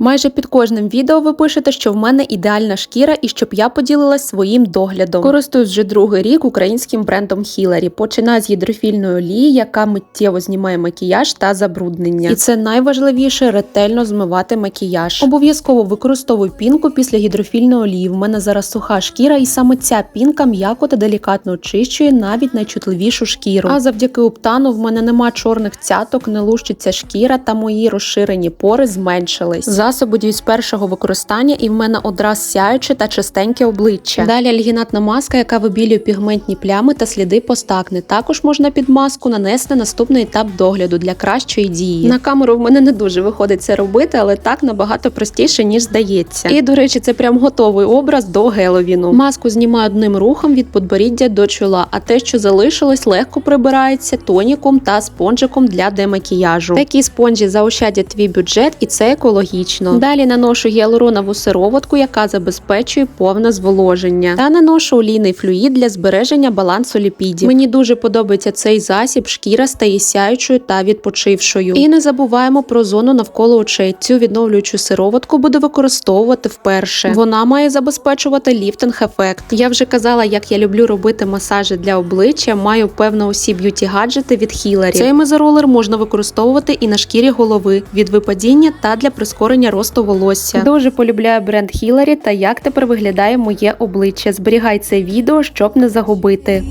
Майже під кожним відео ви пишете, що в мене ідеальна шкіра і щоб я поділилась своїм доглядом. Користуюсь вже другий рік українським брендом Хіларі. Починаю з гідрофільної олії, яка миттєво знімає макіяж та забруднення. І це найважливіше ретельно змивати макіяж. Обов'язково використовую пінку після гідрофільної олії. В мене зараз суха шкіра, і саме ця пінка м'яко та делікатно очищує навіть найчутливішу шкіру. А завдяки уптану в мене нема чорних цяток, не лущиться шкіра та мої розширені пори зменшились. Засоб діють з першого використання, і в мене одразу сяюче та чистеньке обличчя. Далі альгінатна маска, яка вибілює пігментні плями та сліди постакни. Також можна під маску нанести наступний етап догляду для кращої дії. На камеру в мене не дуже виходить це робити, але так набагато простіше ніж здається. І до речі, це прям готовий образ до Геловіну. Маску знімаю одним рухом від подборіддя до чола, а те, що залишилось, легко прибирається тоніком та спонжиком для демакіяжу. Такі спонжі заощадять твій бюджет, і це екологічно. Далі наношу гіалуронову сироватку, яка забезпечує повне зволоження, та наношу олійний флюїд для збереження балансу ліпідів. Мені дуже подобається цей засіб, шкіра стає сяючою та відпочившою. І не забуваємо про зону навколо очей. Цю відновлюючу сироватку буду використовувати вперше. Вона має забезпечувати ліфтинг-ефект. Я вже казала, як я люблю робити масажі для обличчя. Маю певно усі б'юті гаджети від Хіларі. Цей мезоролер можна використовувати і на шкірі голови від випадіння та для прискорення росту волосся. Дуже полюбляю бренд Хіларі та як тепер виглядає моє обличчя. Зберігай це відео, щоб не загубити.